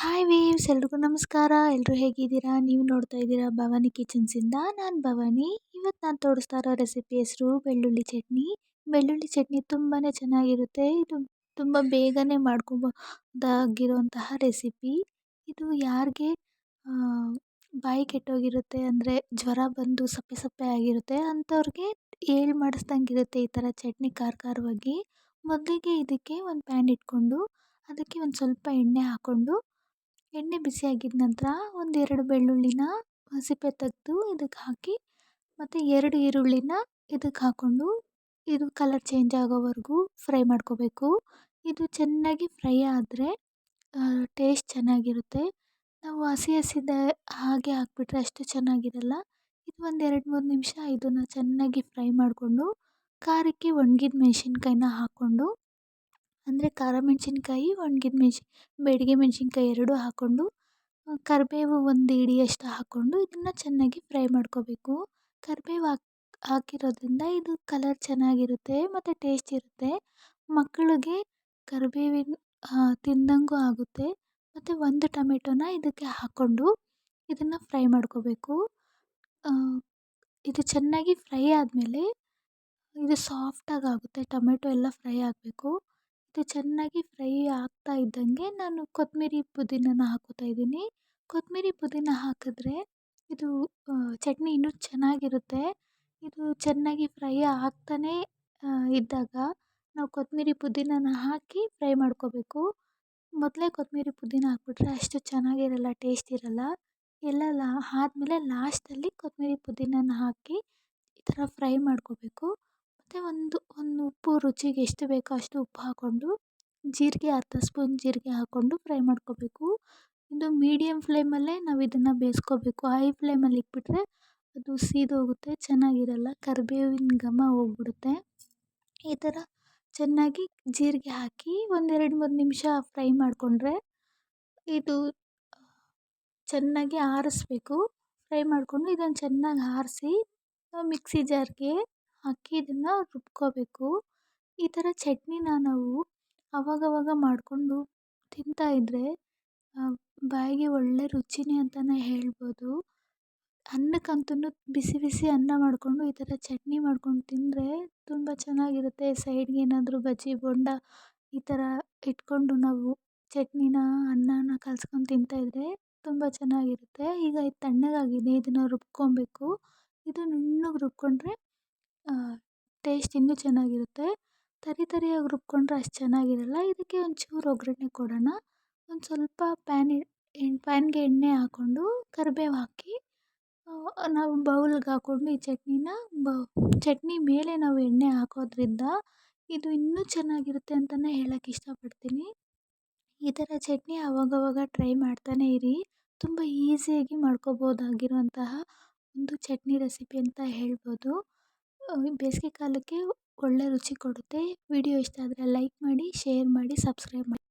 Hi waves ಎಲ್ರಿಗೂ ನಮಸ್ಕಾರ. ಎಲ್ಲರೂ ಹೇಗಿದ್ದೀರಾ? ನೀವು ನೋಡ್ತಾ ಇದ್ದೀರಾ ಭವಾನಿ ಕಿಚನ್ಸಿಂದ. ನಾನು ಭವಾನಿ. ಇವತ್ತು ನಾನು ತೋರಿಸ್ತಾ ಇರೋ ರೆಸಿಪಿ ಹೆಸರು ಬೆಳ್ಳುಳ್ಳಿ ಚಟ್ನಿ. ಬೆಳ್ಳುಳ್ಳಿ ಚಟ್ನಿ ತುಂಬಾ ಚೆನ್ನಾಗಿರುತ್ತೆ. ಇದು ತುಂಬ ಬೇಗನೆ ಮಾಡ್ಕೊಬೋದಾಗಿರುವಂತಹ ರೆಸಿಪಿ. ಇದು ಯಾರಿಗೆ ಬಾಯಿ ಕೆಟ್ಟೋಗಿರುತ್ತೆ ಅಂದರೆ ಜ್ವರ ಬಂದು ಸಪ್ಪೆ ಸಪ್ಪೆ ಆಗಿರುತ್ತೆ ಅಂಥವ್ರಿಗೆ ಹೇಳಿ ಮಾಡಿಸ್ದಂಗಿರುತ್ತೆ ಈ ಥರ ಚಟ್ನಿ ಖಾರ ಖಾರವಾಗಿ ಮೊದಲಿಗೆ ಇದಕ್ಕೆ ಒಂದು ಪ್ಯಾನ್ ಇಟ್ಕೊಂಡು, ಅದಕ್ಕೆ ಒಂದು ಸ್ವಲ್ಪ ಎಣ್ಣೆ ಹಾಕ್ಕೊಂಡು ಎಣ್ಣೆ ಬಿಸಿ ಆಗಿದ ನಂತರ ಒಂದೆರಡು ಬೆಳ್ಳುಳ್ಳಿನ ಸಿಪ್ಪೆ ತೆಗೆದು ಇದಕ್ಕೆ ಹಾಕಿ ಮತ್ತು ಎರಡು ಈರುಳ್ಳಿನ ಇದಕ್ಕೆ ಹಾಕ್ಕೊಂಡು ಇದು ಕಲರ್ ಚೇಂಜ್ ಆಗೋವರೆಗೂ ಫ್ರೈ ಮಾಡ್ಕೋಬೇಕು. ಇದು ಚೆನ್ನಾಗಿ ಫ್ರೈ ಆದರೆ ಟೇಸ್ಟ್ ಚೆನ್ನಾಗಿರುತ್ತೆ. ನಾವು ಹಸಿ ಹಸಿದ ಹಾಗೆ ಹಾಕ್ಬಿಟ್ರೆ ಅಷ್ಟು ಚೆನ್ನಾಗಿರಲ್ಲ. ಇದು ಒಂದು ಎರಡು ಮೂರು ನಿಮಿಷ ಇದನ್ನು ಚೆನ್ನಾಗಿ ಫ್ರೈ ಮಾಡಿಕೊಂಡು, ಖಾರಕ್ಕೆ ಒಣಗಿದ ಮೆಣಸಿನ್ಕಾಯಿನ ಹಾಕ್ಕೊಂಡು ಅಂದರೆ ಖಾರ ಮೆಣಸಿನ್ಕಾಯಿ, ಒಣ್ಗಿದ ಮೆಣ್ಸಿ, ಬೇಡಿಗೆ ಮೆಣಸಿನ್ಕಾಯಿ ಎರಡೂ ಹಾಕ್ಕೊಂಡು ಕರಿಬೇವು ಒಂದು ಹಿಡಿಯಷ್ಟು ಹಾಕ್ಕೊಂಡು ಇದನ್ನು ಚೆನ್ನಾಗಿ ಫ್ರೈ ಮಾಡ್ಕೋಬೇಕು. ಕರಿಬೇವು ಹಾಕಿ, ಹಾಕಿರೋದ್ರಿಂದ ಇದು ಕಲರ್ ಚೆನ್ನಾಗಿರುತ್ತೆ ಮತ್ತು ಟೇಸ್ಟ್ ಇರುತ್ತೆ. ಮಕ್ಕಳಿಗೆ ಕರಿಬೇವಿನ ತಿಂದಂಗೂ ಆಗುತ್ತೆ. ಮತ್ತು ಒಂದು ಟೊಮೆಟೋನ ಇದಕ್ಕೆ ಹಾಕ್ಕೊಂಡು ಇದನ್ನು ಫ್ರೈ ಮಾಡ್ಕೋಬೇಕು. ಇದು ಚೆನ್ನಾಗಿ ಫ್ರೈ ಆದಮೇಲೆ ಇದು ಸಾಫ್ಟಾಗಿ ಆಗುತ್ತೆ. ಟೊಮೆಟೊ ಎಲ್ಲ ಫ್ರೈ ಆಗಬೇಕು. ಇದು ಚೆನ್ನಾಗಿ ಫ್ರೈ ಆಗ್ತಾ ಇದ್ದಂಗೆ ನಾನು ಕೊತ್ತಂಬ್ರಿ ಪುದೀನಾನ ಹಾಕ್ಕೋತಾ ಇದ್ದೀನಿ. ಕೊತ್ತಂಬ್ರಿ ಪುದೀನ ಹಾಕಿದ್ರೆ ಇದು ಚಟ್ನಿ ಇನ್ನೂ ಚೆನ್ನಾಗಿರುತ್ತೆ. ಇದು ಚೆನ್ನಾಗಿ ಫ್ರೈ ಆಗ್ತಾನೇ ಇದ್ದಾಗ ನಾವು ಕೊತ್ತಂಬ್ರಿ ಪುದೀನಾನ ಹಾಕಿ ಫ್ರೈ ಮಾಡ್ಕೋಬೇಕು. ಮೊದಲೇ ಕೊತ್ತಂಬ್ರಿ ಪುದೀನ ಹಾಕ್ಬಿಟ್ರೆ ಅಷ್ಟು ಚೆನ್ನಾಗಿರಲ್ಲ, ಟೇಸ್ಟ್ ಇರಲ್ಲ. ಎಲ್ಲ ಲಾ, ಆದ್ಮೇಲೆ ಲಾಸ್ಟಲ್ಲಿ ಕೊತ್ತಂಬ್ರಿ ಪುದೀನಾನ ಹಾಕಿ ಈ ಥರ ಫ್ರೈ ಮಾಡ್ಕೋಬೇಕು. ಮತ್ತು ಒಂದು ಒಂದು ಉಪ್ಪು ರುಚಿಗೆ ಎಷ್ಟು ಬೇಕೋ ಅಷ್ಟು ಉಪ್ಪು ಹಾಕ್ಕೊಂಡು ಜೀರಿಗೆ ಅರ್ಧ ಸ್ಪೂನ್ ಜೀರಿಗೆ ಹಾಕ್ಕೊಂಡು ಫ್ರೈ ಮಾಡ್ಕೋಬೇಕು. ಇದು ಮೀಡಿಯಮ್ ಫ್ಲೇಮಲ್ಲೇ ನಾವು ಇದನ್ನು ಬೇಯಿಸ್ಕೋಬೇಕು. ಹೈ ಫ್ಲೇಮಲ್ಲಿ ಇಟ್ಬಿಟ್ರೆ ಅದು ಸೀದೋಗುತ್ತೆ ಚೆನ್ನಾಗಿರಲ್ಲ, ಕರಿಬೇವಿನ ಘಮ ಹೋಗ್ಬಿಡುತ್ತೆ. ಈ ಥರ ಚೆನ್ನಾಗಿ ಜೀರಿಗೆ ಹಾಕಿ ಒಂದೆರಡು ಮೂರು ನಿಮಿಷ ಫ್ರೈ ಮಾಡಿಕೊಂಡ್ರೆ ಇದು ಚೆನ್ನಾಗಿ ಆರಿಸ್ಬೇಕು. ಫ್ರೈ ಮಾಡಿಕೊಂಡು ಇದನ್ನು ಚೆನ್ನಾಗಿ ಆರಿಸಿ ಮಿಕ್ಸಿ ಜಾರ್ಗೆ ಹಾಕಿ ಇದನ್ನು ರುಬ್ಕೋಬೇಕು. ಈ ಥರ ಚಟ್ನಿನ ನಾವು ಅವಾಗವಾಗ ಮಾಡಿಕೊಂಡು ತಿಂತಾಯಿದ್ರೆ ಬಾಯಿಗೆ ಒಳ್ಳೆ ರುಚಿನೇ ಅಂತಲೇ ಹೇಳ್ಬೋದು. ಅನ್ನಕ್ಕಂತೂ ಬಿಸಿ ಬಿಸಿ ಅನ್ನ ಮಾಡಿಕೊಂಡು ಈ ಥರ ಚಟ್ನಿ ಮಾಡ್ಕೊಂಡು ತಿಂದರೆ ತುಂಬ ಚೆನ್ನಾಗಿರುತ್ತೆ. ಸೈಡ್ಗೆ ಏನಾದರೂ ಬಜ್ಜಿ, ಬೋಂಡ ಈ ಥರ ಇಟ್ಕೊಂಡು ನಾವು ಚಟ್ನಿನ, ಅನ್ನನ ಕಲ್ಸ್ಕೊಂಡು ತಿಂತಾಯಿದ್ರೆ ತುಂಬ ಚೆನ್ನಾಗಿರುತ್ತೆ. ಈಗ ಇದು ತಣ್ಣಗಾಗಿದೆ ಇದನ್ನು ರುಬ್ಕೊಬೇಕು. ಇದು ನುಣ್ಣಗೆ ರುಬ್ಕೊಂಡ್ರೆ ಟೇಸ್ಟ್ ಇನ್ನೂ ಚೆನ್ನಾಗಿರುತ್ತೆ. ತರಿ ತರಿಯಾಗಿ ರುಬ್ಕೊಂಡ್ರೆ ಅಷ್ಟು ಚೆನ್ನಾಗಿರಲ್ಲ. ಇದಕ್ಕೆ ಒಂಚೂರು ಒಗ್ಗರಣೆ ಕೊಡೋಣ. ಒಂದು ಸ್ವಲ್ಪ ಪ್ಯಾನ್ ಪ್ಯಾನ್ಗೆ ಎಣ್ಣೆ ಹಾಕ್ಕೊಂಡು ಕರಿಬೇವು ಹಾಕಿ ನಾವು ಬೌಲ್ಗೆ ಹಾಕ್ಕೊಂಡು ಈ ಚಟ್ನಿನ ಬ, ಚಟ್ನಿ ಮೇಲೆ ನಾವು ಎಣ್ಣೆ ಹಾಕೋದ್ರಿಂದ ಇದು ಇನ್ನೂ ಚೆನ್ನಾಗಿರುತ್ತೆ ಅಂತಲೇ ಹೇಳಕ್ಕೆ ಇಷ್ಟಪಡ್ತೀನಿ. ಈ ಥರ ಚಟ್ನಿ ಅವಾಗವಾಗ ಟ್ರೈ ಮಾಡ್ತಾನೇ ಇರಿ. ತುಂಬ ಈಸಿಯಾಗಿ ಮಾಡ್ಕೋಬೋದಾಗಿರುವಂತಹ ಒಂದು ಚಟ್ನಿ ರೆಸಿಪಿ ಅಂತ ಹೇಳ್ಬೋದು. ಬೇಸಿಗೆ ಕಾಲಕ್ಕೆ ಒಳ್ಳೆ ರುಚಿ ಕೊಡುತ್ತೆ. ವಿಡಿಯೋ ಇಷ್ಟ ಆದರೆ ಲೈಕ್ ಮಾಡಿ ಶೇರ್ ಮಾಡಿ ಸಬ್ಸ್ಕ್ರೈಬ್ ಮಾಡಿ.